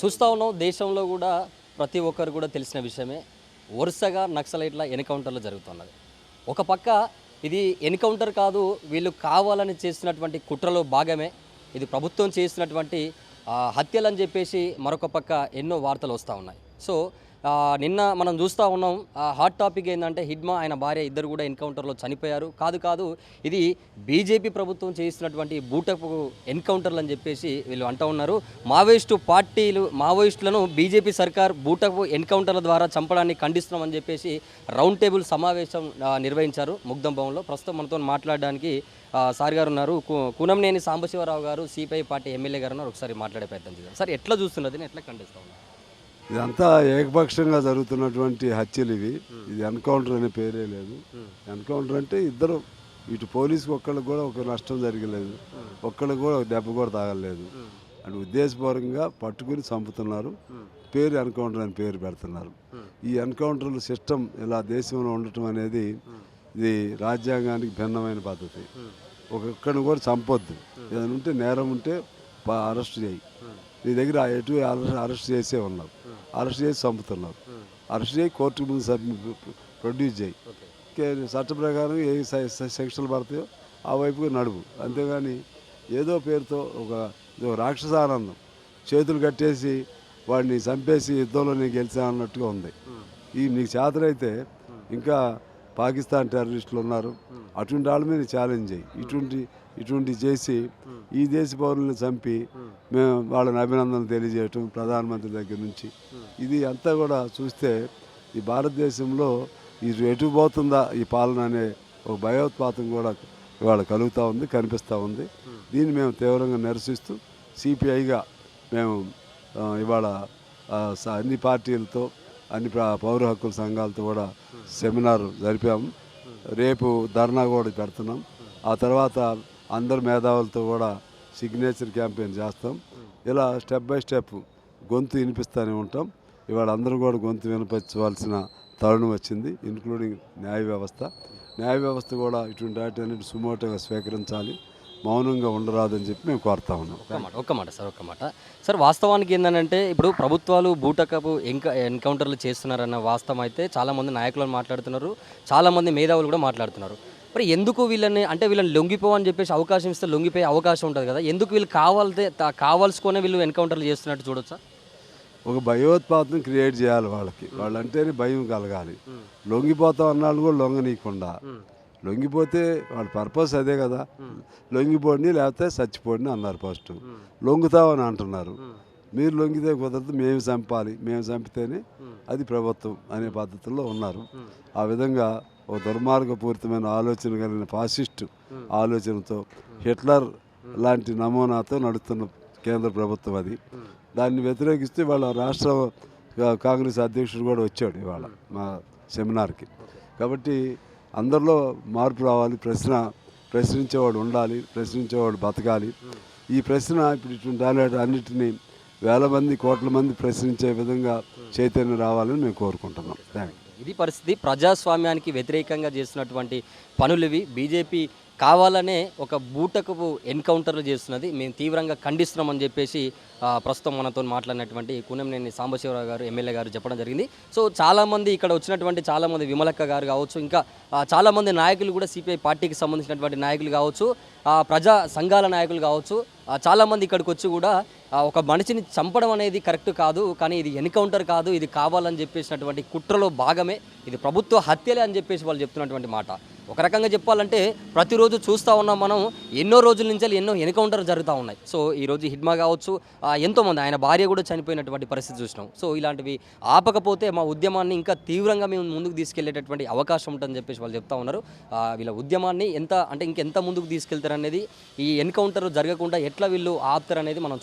చూస్తూ ఉన్నాం దేశంలో కూడా ప్రతి ఒక్కరు కూడా తెలిసిన విషయమే. వరుసగా నక్సలైట్ల ఎన్కౌంటర్లు జరుగుతున్నది. ఒక పక్క ఇది ఎన్కౌంటర్ కాదు వీళ్ళు కావాలని చేసినటువంటి కుట్రలో భాగమే. ఇది ప్రభుత్వం చేసినటువంటి హత్యలని చెప్పేసి మరొక పక్క ఎన్నో వార్తలు వస్తూ ఉన్నాయి. సో నిన్న మనం చూస్తూ ఉన్నాం హాట్ టాపిక్ ఏంటంటే హిడ్మా ఆయన భార్య ఇద్దరు కూడా ఎన్కౌంటర్లో చనిపోయారు. కాదు కాదు ఇది బీజేపీ ప్రభుత్వం చేస్తున్నటువంటి బూటపు ఎన్కౌంటర్లు అని చెప్పేసి వీళ్ళు అంటూ ఉన్నారు. మావోయిస్టు పార్టీలు మావోయిస్టులను బీజేపీ సర్కార్ బూటపు ఎన్కౌంటర్ల ద్వారా చంపడాన్ని ఖండిస్తున్నామని చెప్పేసి రౌండ్ టేబుల్ సమావేశం నిర్వహించారు ముగ్ధం భవన్లో. ప్రస్తుతం మనతో మాట్లాడడానికి సార్ గారు ఉన్నారు. కు- కూనంనేని సాంబశివరావు గారు సిపిఐ పార్టీ ఎమ్మెల్యే గారు ఉన్నారు. ఒకసారి మాట్లాడే ప్రయత్నం చేద్దాం. సార్ ఎట్లా చూస్తున్నది ఎట్లా ఖండిస్తా ఉన్నారు? ఇదంతా ఏకపక్షంగా జరుగుతున్నటువంటి హత్యలు ఇవి. ఇది ఎన్కౌంటర్ అనే పేరే లేదు. ఎన్కౌంటర్ అంటే ఇద్దరు ఇటు పోలీసుకి ఒక్కళ్ళకి కూడా ఒక నష్టం జరగలేదు. ఒక్కళ్ళకి కూడా ఒక దెబ్బ కూడా తాగలేదు. అంటే ఉద్దేశపూర్వకంగా పట్టుకుని చంపుతున్నారు. పేరు ఎన్కౌంటర్ అని పేరు పెడుతున్నారు. ఈ ఎన్కౌంటర్ల సిస్టమ్ ఇలా దేశంలో ఉండటం అనేది ఇది రాజ్యాంగానికి భిన్నమైన పద్ధతి. ఒక్కడిని కూడా చంపొద్దు. ఏదైనా ఉంటే నేరం ఉంటే అరెస్ట్ చేయి. నీ దగ్గర ఎటు అరెస్ట్ అరెస్ట్ చేసే ఉన్నావు అరెస్ట్ చేసి చంపుతున్నావు అరెస్ట్ చేయి కోర్టు ముందు ప్రొడ్యూస్ చేయి. చట్ట ప్రకారం ఏ సెక్షన్లు పడతాయో ఆ వైపుగా నడుపు అంతేగాని ఏదో పేరుతో ఒక ఇది ఒక రాక్షసానందం చేతులు కట్టేసి వాడిని చంపేసి యుద్ధంలో నేను గెలిచా అన్నట్టుగా ఉంది ఈ నీకు చేతనైతే ఇంకా పాకిస్తాన్ టెర్రరిస్టులు ఉన్నారు. అటువంటి వాళ్ళ మీద ఛాలెంజ్ చేయి. ఇటువంటి ఇటువంటి చేసి ఈ దేశ పౌరులను చంపి మేము వాళ్ళని అభినందనలు తెలియజేయటం ప్రధానమంత్రి దగ్గర నుంచి. ఇది అంతా కూడా చూస్తే ఈ భారతదేశంలో ఇది ఎటు పోతుందా ఈ పాలన అనే ఒక భయోత్పాతం కూడా ఇవాళ కలుగుతూ ఉంది కనిపిస్తూ ఉంది. దీన్ని మేము తీవ్రంగా నిరసిస్తూ సిపిఐగా మేము ఇవాళ స- అన్ని పార్టీలతో అన్ని పౌర హక్కుల సంఘాలతో కూడా సెమినార్ జరిపాము రేపు ధర్నా కూడా పెడుతున్నాం. ఆ తర్వాత అందరు మేధావులతో కూడా సిగ్నేచర్ క్యాంపెయిన్ చేస్తాం. ఇలా స్టెప్ బై స్టెప్ గొంతు వినిపిస్తూనే ఉంటాం. ఇవాళ అందరూ కూడా గొంతు వినిపించవలసిన తరుణం వచ్చింది ఇంక్లూడింగ్ న్యాయ వ్యవస్థ. న్యాయ వ్యవస్థ కూడా ఇటువంటి వాటిని సుమోటోగా స్వీకరించాలి. మౌనంగా ఉండరాదని చెప్పి మేము కోరుతా ఉన్నాం. ఒక్క మాట ఒక్క మాట సార్ ఒక్క మాట. సార్ వాస్తవానికి ఏంటంటే ఇప్పుడు ప్రభుత్వాలు బూటకపు ఎంక ఎన్కౌంటర్లు చేస్తున్నారన్న వాస్తవం అయితే చాలామంది నాయకులను మాట్లాడుతున్నారు చాలామంది మేధావులు కూడా మాట్లాడుతున్నారు. మరి ఎందుకు వీళ్ళని అంటే వీళ్ళని లొంగిపోవని చెప్పేసి అవకాశం ఇస్తే లొంగిపోయే అవకాశం ఉంటుంది కదా ఎందుకు వీళ్ళు కావాలితే కావాల్సుకునే వీళ్ళు ఎన్కౌంటర్లు చేస్తున్నట్టు చూడొచ్చా? ఒక భయోత్పాతం క్రియేట్ చేయాలి వాళ్ళకి. వాళ్ళంటేనే భయం కలగాలి. లొంగిపోతాం అన్నాళ్ళు కూడా లొంగనీయకుండా. లొంగిపోతే వాళ్ళ పర్పస్ అదే కదా. లొంగిపోండి లేకపోతే చచ్చిపోండి అన్నారు ఫస్ట్. లొంగుతామని అంటున్నారు. మీరు లొంగితే కుదరదు మేము చంపాలి. మేము చంపితేనే అది ప్రభుత్వం అనే పద్ధతిలో ఉన్నారు. ఆ విధంగా ఒక దుర్మార్గపూరితమైన ఆలోచన కలిగిన ఫాసిస్ట్ ఆలోచనతో హిట్లర్ లాంటి నమూనాతో నడుస్తున్న కేంద్ర ప్రభుత్వం అది. దాన్ని వ్యతిరేకిస్తే వాళ్ళ రాష్ట్ర కాంగ్రెస్ అధ్యక్షుడు కూడా వచ్చాడు ఇవాళ మా సెమినార్కి. కాబట్టి అందరిలో మార్పు రావాలి ప్రశ్న ప్రశ్నించేవాడు ఉండాలి ప్రశ్నించేవాడు బతకాలి. ఈ ప్రశ్న ఇప్పుడు ఇటువంటి అన్నిటినీ వేల మంది కోట్ల మంది ప్రశ్నించే విధంగా చైతన్యం రావాలని మేము కోరుకుంటున్నాం. థ్యాంక్ ఇది పరిస్థితి. ప్రజాస్వామ్యానికి వ్యతిరేకంగా చేస్తున్నటువంటి పనులు ఇవి. బీజేపీ కావాలనే ఒక బూటకపు ఎన్కౌంటర్లు చేస్తున్నది. మేము తీవ్రంగా ఖండిస్తున్నామని చెప్పేసి ప్రస్తుతం మనతో మాట్లాడినటువంటి కూనంనేని సాంబశివరావు గారు ఎమ్మెల్యే గారు చెప్పడం జరిగింది. సో చాలామంది ఇక్కడ వచ్చినటువంటి చాలామంది విమలక్క గారు కావచ్చు ఇంకా చాలామంది నాయకులు కూడా సిపిఐ పార్టీకి సంబంధించినటువంటి నాయకులు కావచ్చు ప్రజా సంఘాల నాయకులు కావచ్చు చాలామంది ఇక్కడికి వచ్చి కూడా ఒక మనిషిని చంపడం అనేది కరెక్ట్ కాదు కానీ ఇది ఎన్కౌంటర్ కాదు ఇది కావాలని చెప్పేసినటువంటి కుట్రలో భాగమే ఇది ప్రభుత్వ హత్యలే అని చెప్పేసి వాళ్ళు చెప్తున్నటువంటి మాట. ఒక రకంగా చెప్పాలంటే ప్రతిరోజు చూస్తూ ఉన్నాం మనం ఎన్నో రోజుల నుంచి ఎన్నో ఎన్కౌంటర్ జరుగుతూ ఉన్నాయి. సో ఈరోజు హిడ్మా కావచ్చు ఎంతోమంది ఆయన భార్య కూడా చనిపోయినటువంటి పరిస్థితి చూసినాం. సో ఇలాంటివి ఆపకపోతే మా ఉద్యమాన్ని ఇంకా తీవ్రంగా మేము ముందుకు తీసుకెళ్ళేటటువంటి అవకాశం ఉంటుందని చెప్పేసి వాళ్ళు చెప్తా ఉన్నారు. వీళ్ళ ఉద్యమాన్ని ఎంత అంటే ఇంకెంత ముందుకు తీసుకెళ్తారనేది ఈ ఎన్కౌంటర్ జరగకుండా ఎట్లా వీళ్ళు ఆపుతారనేది మనం